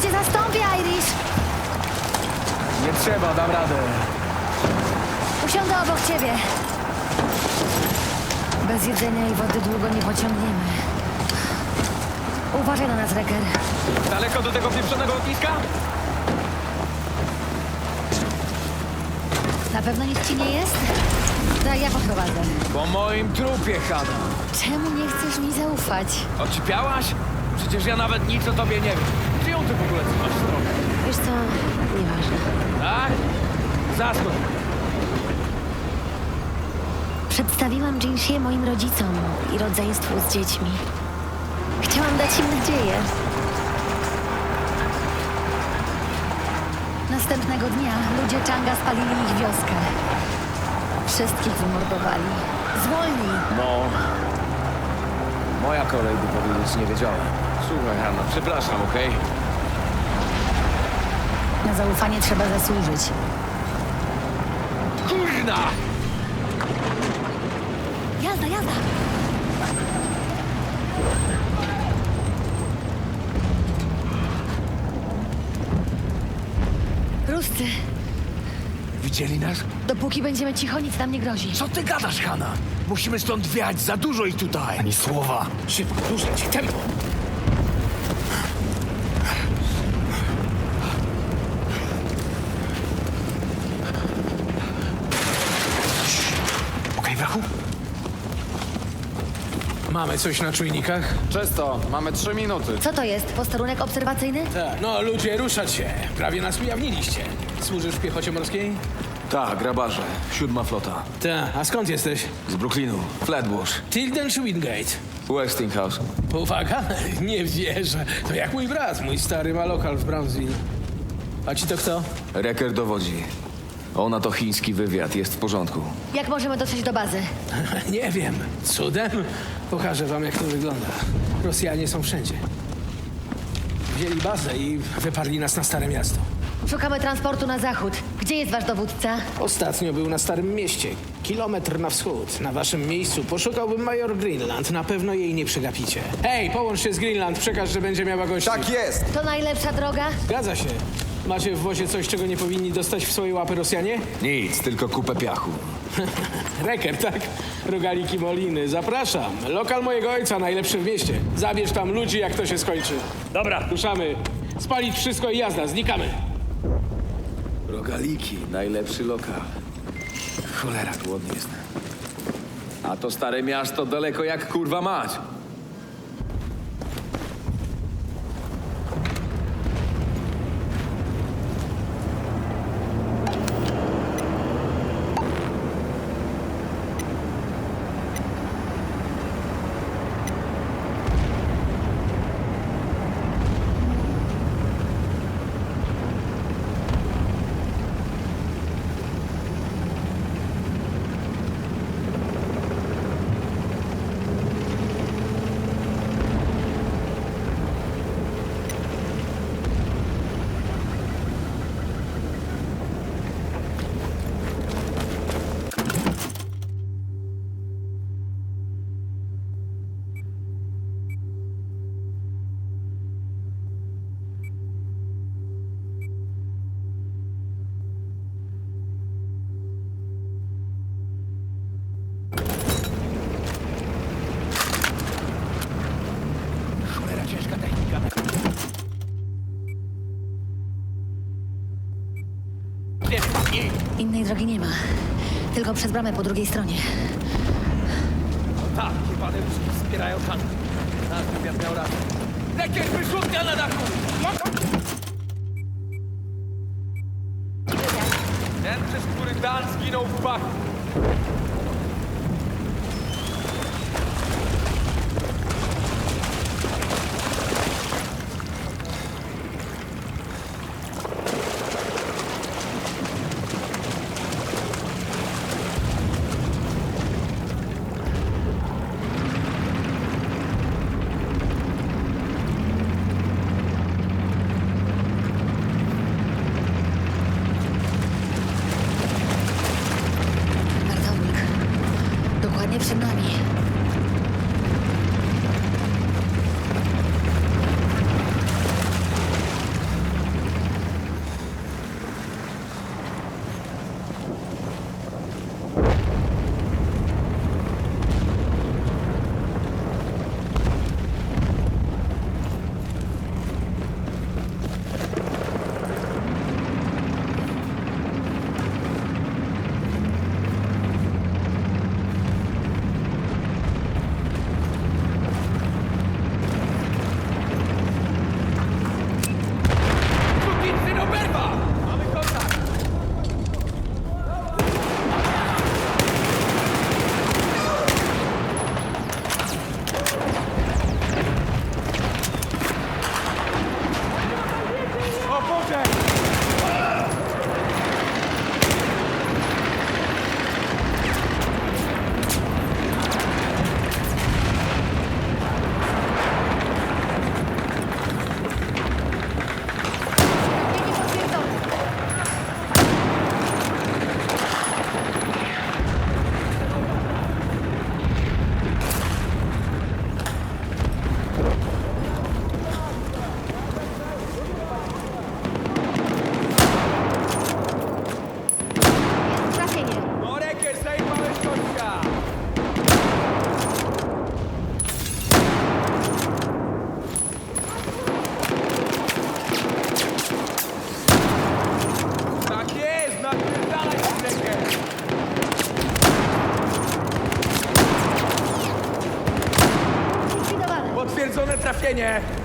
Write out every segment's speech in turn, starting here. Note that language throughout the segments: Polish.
może cię zastąpię, Irish. Nie trzeba, dam radę. Usiądę obok ciebie. Bez jedzenia i wody długo nie pociągniemy. Uważaj na nas, Reker. Daleko do tego pieprzonego lotniska? Na pewno nic ci nie jest? To ja poprowadzę. Po moim trupie, Hanna. Czemu nie chcesz mi zaufać? Oczepiałaś? Przecież ja nawet nic o tobie nie wiem. Ty w ogóle trzymasz stronę? Wiesz co, nieważne. Tak? Zaskocz. Przedstawiłam Jinxie moim rodzicom i rodzeństwu z dziećmi. Chciałam dać im nadzieję. Następnego dnia ludzie Changa spalili ich wioskę. Wszystkich wymordowali. Zwolnij! No. Moja kolej, by powiedzieć, nie wiedziałem. Słuchaj, Hanna, przepraszam, okej? Na zaufanie trzeba zasłużyć. Kurna! Jazda, jazda! Ruscy, Widzieli nas? dopóki będziemy cicho, nic nam nie grozi. Co ty gadasz, Hanna? Musimy stąd wiać, za dużo ich tutaj. Ani słowa. Szybko, ruszać, tempo. Mamy coś na czujnikach? Czysto, mamy trzy minuty. Co to jest? Posterunek obserwacyjny? Tak. No, ludzie, ruszać się. Prawie nas ujawniliście. Służysz w piechocie morskiej? Tak, grabarze. Siódma flota. Tak. A skąd jesteś? Z Brooklynu. Flatbush. Tilden czy Wingate? Westinghouse. Uwaga, nie wierzę. To jak mój brat. Mój stary ma lokal w Brownsville. A ci to kto? Reker dowodzi. Ona to chiński wywiad, jest w porządku. Jak możemy dotrzeć do bazy? Nie wiem. Cudem? Pokażę wam, jak to wygląda. Rosjanie są wszędzie. Wzięli bazę i wyparli nas na Stare Miasto. Szukamy transportu na zachód. Gdzie jest wasz dowódca? Ostatnio był na Starym Mieście, kilometr na wschód. Na waszym miejscu poszukałbym major Greenland. Na pewno jej nie przegapicie. Hej, połącz się z Greenland, przekaż, że będzie miała gości. Tak jest! To najlepsza droga? Zgadza się. Macie w wozie coś, czego nie powinni dostać w swoje łapy Rosjanie? Nic, tylko kupę piachu. Reker, tak? Rogaliki Moliny. Zapraszam. Lokal mojego ojca, najlepszy w mieście. Zabierz tam ludzi, jak to się skończy. Dobra. Ruszamy. Spalić wszystko i jazda. Znikamy. Rogaliki, najlepszy lokal. Cholera, głodny jestem. A to stare miasto daleko jak kurwa mać. Innej drogi nie ma. Tylko przez bramę po drugiej stronie. Tak, łóżki wspierają tank. Nasz wywiad miał rację. Rekier wyrzutnia na dachu! Ten, przez który Dan zginął w. Zabezpieczone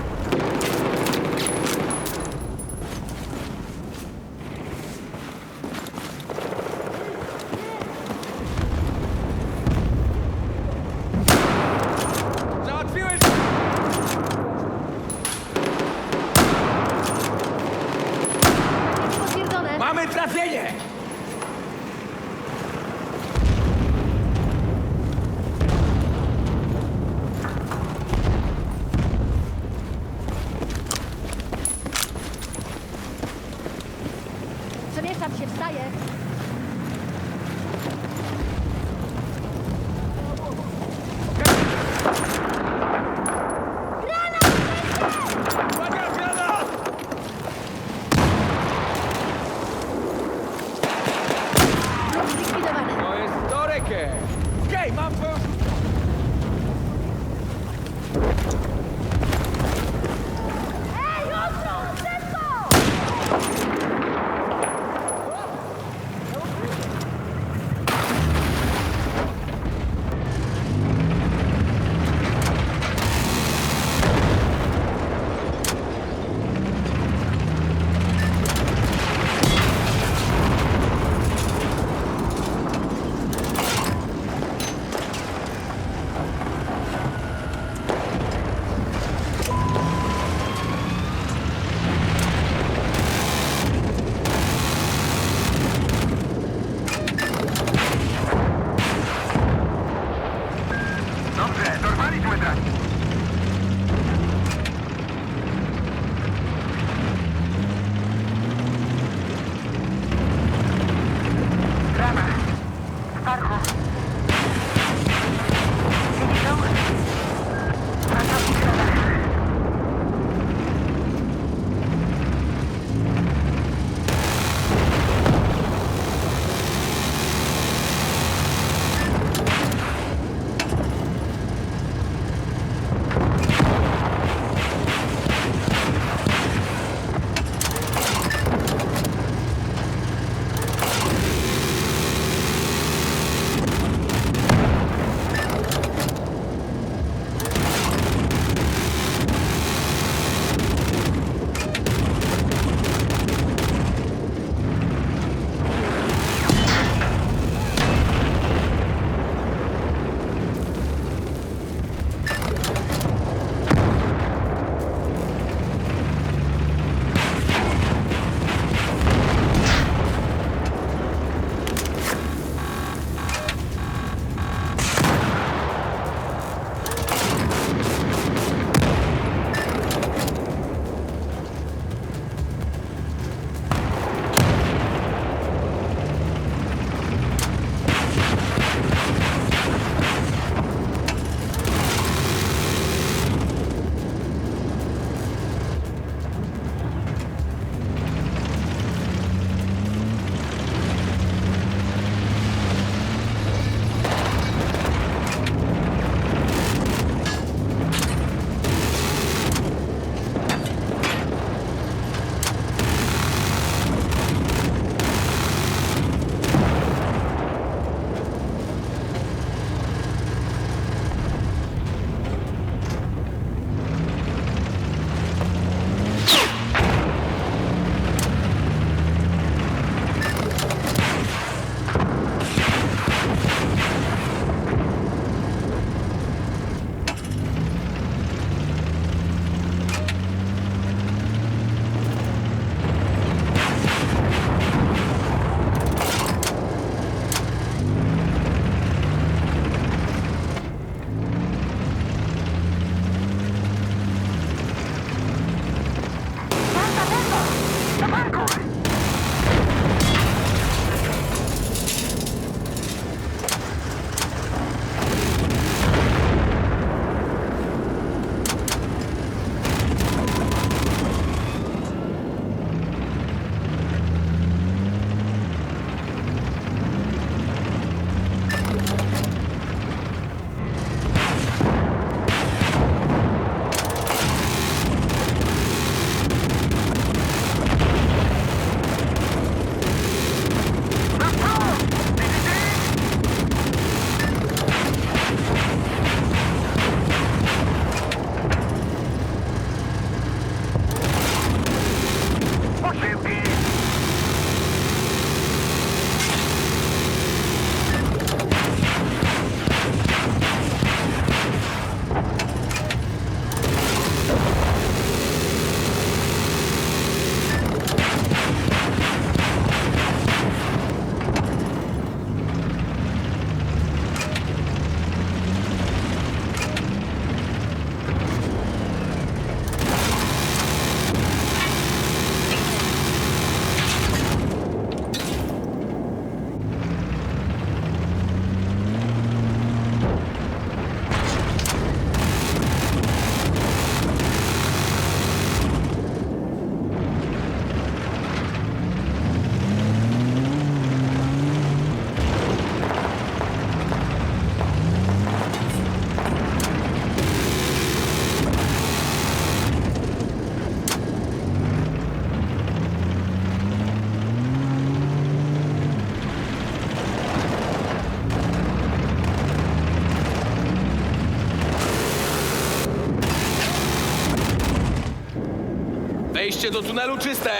Wejście do tunelu czyste!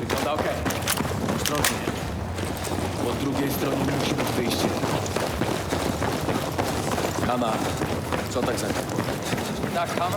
Wygląda okej. Ostrożnie. Po drugiej stronie musi być wyjście. Hanna, co tak za Tak, Hanna?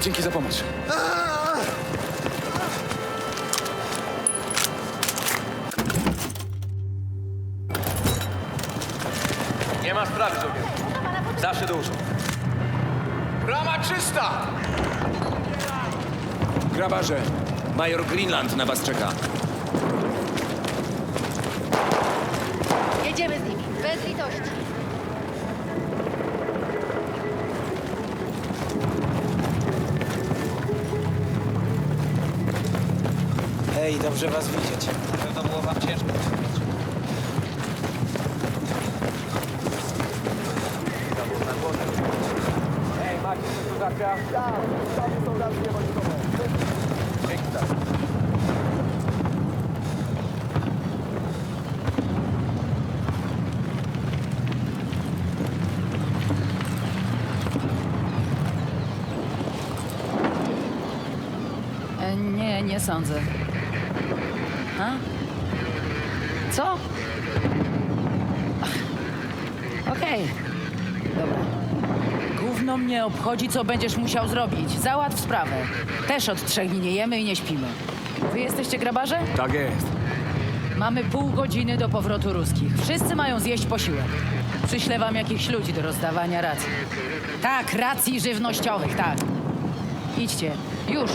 Dzięki za pomoc. Nie ma sprawy, żołnierzu. Zawsze do usług. Brama czysta! Grabarze, major Greenland na was czeka. Jedziemy z nimi, bez litości. Hej, dobrze was widzieć. Na pewno było wam ciężko. Ej, macie coś do żarcia? Tak, tam są racje wojskowe. Dzięki, tak. E, nie, nie sądzę. A? Co? Okej. Dobra. Gówno mnie obchodzi, co będziesz musiał zrobić. Załatw sprawę. Też od trzech dni nie jemy i nie śpimy. Wy jesteście grabarze? Tak jest. Mamy pół godziny do powrotu ruskich. Wszyscy mają zjeść posiłek. Przyślę wam jakichś ludzi do rozdawania racji. Tak, racji żywnościowych, tak. Idźcie. Już.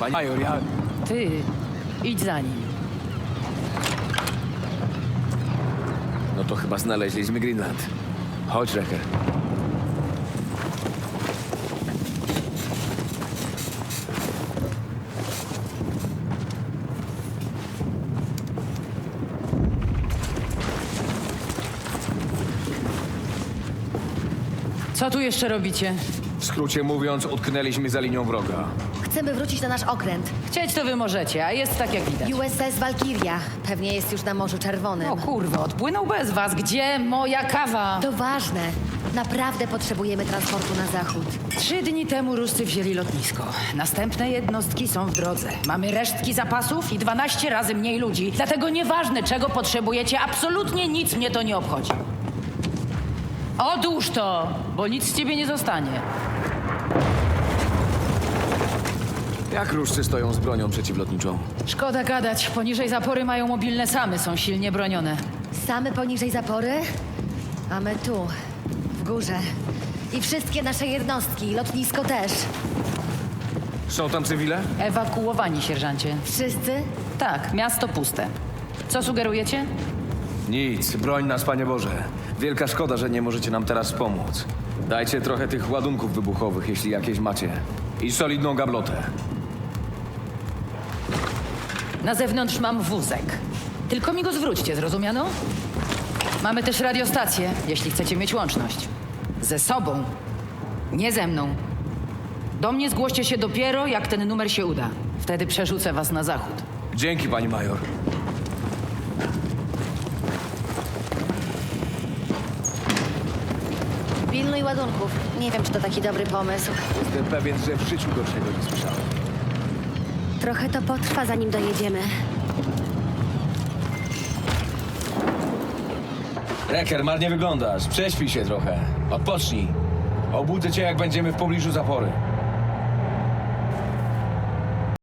Panie major, ja... Ty. Idź za nim. No to chyba znaleźliśmy Greenland. Chodź, Reker. Co Co tu jeszcze robicie? W skrócie mówiąc, utknęliśmy za linią wroga. Chcemy wrócić na nasz okręt. Chcieć to wy możecie, a jest tak jak widać. USS Valkyria. Pewnie jest już na Morzu Czerwonym. O kurwa, odpłynął bez was. Gdzie moja kawa? To ważne. Naprawdę potrzebujemy transportu na zachód. Trzy dni temu Ruscy wzięli lotnisko. Następne jednostki są w drodze. Mamy resztki zapasów i 12 razy mniej ludzi. Dlatego nieważne, czego potrzebujecie, absolutnie nic mnie to nie obchodzi. Odłóż to, bo nic z ciebie nie zostanie. Jak różcy stoją z bronią przeciwlotniczą? Szkoda gadać, poniżej zapory mają mobilne samy, są silnie bronione. Same poniżej zapory, a my tu, w górze. I wszystkie nasze jednostki, lotnisko też. Są tam cywile? Ewakuowani, sierżancie. Wszyscy? Tak, miasto puste. Co sugerujecie? Nic, broń nas, Panie Boże. Wielka szkoda, że nie możecie nam teraz pomóc. Dajcie trochę tych ładunków wybuchowych, jeśli jakieś macie. I solidną gablotę. Na zewnątrz mam wózek. Tylko mi go zwróćcie, zrozumiano? Mamy też radiostację, jeśli chcecie mieć łączność. Ze sobą, nie ze mną. Do mnie zgłoście się dopiero, jak ten numer się uda. Wtedy przerzucę was na zachód. Dzięki, Pani Major. Pilnuj ładunków. Nie wiem, czy to taki dobry pomysł. Jestem pewien, że w życiu gorszego nie słyszałem. Trochę to potrwa, zanim dojedziemy. Reker, marnie wyglądasz. Prześpij się trochę. Odpocznij. Obudzę cię, jak będziemy w pobliżu zapory.